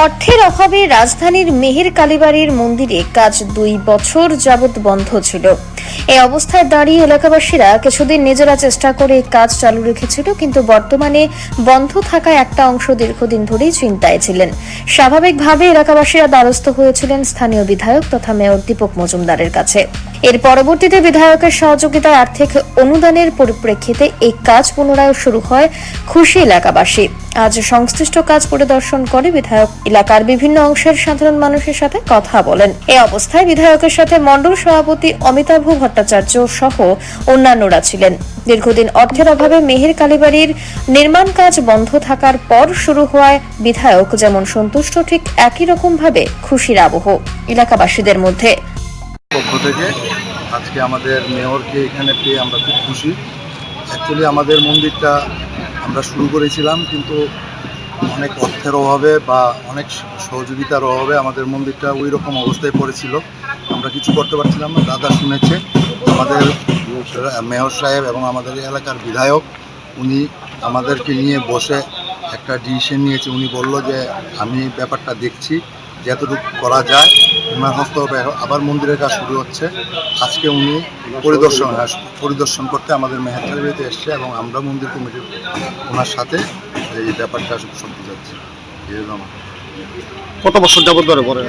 অর্থের অভাবে রাজধানীর মেহের কালীবাড়ির মন্দিরে কাজ দুই বছর যাবৎ বন্ধ ছিল। এই অবস্থায় দাঁড়িয়ে এলাকাবাসীরা কিছুদিন নিজেরা চেষ্টা করে কাজ চালু রেখেছিল, কিন্তু বর্তমানে বন্ধ থাকায় একটা অংশ দীর্ঘদিন ধরেই চিন্তায় ছিলেন। স্বাভাবিকভাবে এলাকাবাসীরা দ্বারস্থ হয়েছিলেন স্থানীয় বিধায়ক তথা মেয়র দীপক মজুমদারের কাছে। এর পরবর্তীতে বিধায়কের সহযোগিতায় আর্থিক অনুদানের পরিপ্রেক্ষিতে এই কাজ পুনরায় শুরু হয় খুশি এলাকাবাসী। আজ সংশ্লিষ্ট কাজ পরিদর্শন করে বিধায়ক এলাকার বিভিন্ন অংশের সাধারণ মানুষের সাথে কথা বলেন। এই অবস্থায় বিধায়কের সাথে মণ্ডল সভাপতি অমিতাভ ভট্টাচার্য সহ অন্যান্যরা ছিলেন। দীর্ঘদিন অর্থের অভাবে মেহের কালীবাড়ির নির্মাণ কাজ বন্ধ থাকার পর শুরু হওয়ায় বিধায়ক যেমন সন্তুষ্ট, ঠিক একই রকম ভাবে খুশির আবহ এলাকাবাসীদের মধ্যে। পক্ষ থেকে আজকে আমাদের মেয়রকে এখানে পেয়ে আমরা খুব খুশি। অ্যাকচুয়ালি আমাদের মন্দিরটা আমরা শুরু করেছিলাম, কিন্তু অনেক অর্থের অভাবে বা অনেক সহযোগিতার অভাবে আমাদের মন্দিরটা ওই রকম অবস্থায় পড়েছিল। আমরা কিছু করতে পারছিলাম না, দাদা শুনেছে। আমাদের মেয়র সাহেব এবং আমাদের এলাকার বিধায়ক, উনি আমাদেরকে নিয়ে বসে একটা ডিসিশন নিয়েছে। উনি বলল যে, আমি ব্যাপারটা দেখছি যতটুকু করা যায়। ওনার হস্তক্ষেপে আবার মন্দিরের কাজ শুরু হচ্ছে। আজকে উনি পরিদর্শন পরিদর্শন করতে আমাদের মেহেরখালীতে এসছে এবং আমরা মন্দির কমিটির ওনার সাথে এই ব্যাপারটা সত্যি যাচ্ছে এরকম কত বছর যাবত ধরে পরে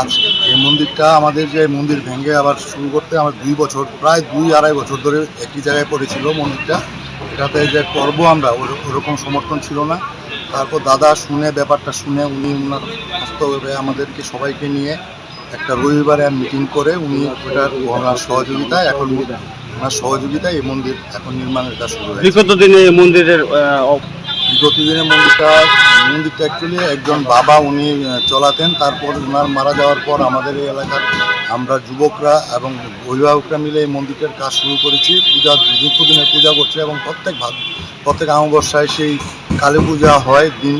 আজ এই মন্দিরটা আমাদের যে মন্দির ভেঙে আবার শুরু করতে আমার দুই বছর প্রায় দুই আড়াই বছর ধরে একই জায়গায় পড়েছিল মন্দিরটা। এটাতে যে করব আমরা ওরকম সমর্থন ছিল না। তারপর দাদা শুনে ব্যাপারটা শুনে উনি ওনার হস্তক্ষেপে আমাদেরকে সবাইকে নিয়ে একটা রবিবারে মিটিং করে উনি ওটার ওনার সহযোগিতায় এখন ওনার সহযোগিতায় এই মন্দির এখন নির্মাণের কাজ শুরু হয়েছে। বিগত দিনে এই মন্দিরের প্রতিদিনের মন্দিরটা মন্দিরটা অ্যাকচুয়ালি একজন বাবা উনি চলাতেন। তারপর ওনার মারা যাওয়ার পর আমাদের এই এলাকার আমরা যুবকরা এবং অভিভাবকরা মিলে এই মন্দিরটার কাজ শুরু করেছি। পূজা দীর্ঘদিনের পূজা করছে এবং প্রত্যেক ভাগ প্রত্যেক অমাবস্যায় সেই কালী পূজা হয় দিন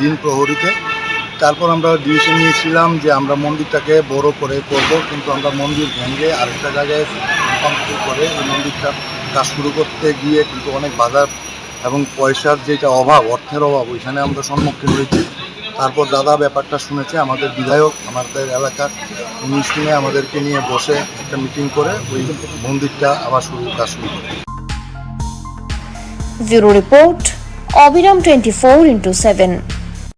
দিন প্রহরীতে। তারপর আমরা ডিসিশন নিয়েছিলাম যে আমরা মন্দিরটাকে বড় করে করব, কিন্তু আমরা মন্দির ভেঙে আরেকটা জায়গায় করে এই মন্দিরটা কাজ শুরু করতে গিয়ে কিন্তু অনেক বাধা এবং পয়সার যেটা অভাব, অর্থের অভাব, ওইখানে আমরা সম্মুখীন হয়েছি। তারপর দাদা ব্যাপারটা শুনেছে, আমাদের বিধায়ক, আমাদের এলাকার উনি শুনে আমাদেরকে নিয়ে বসে একটা মিটিং করে ওই মন্দিরটা আবার শুরু, কাজ শুরু করে রিপোর্ট, অবিরাম টোয়েন্টি ফোর ইন্টু সেভেন।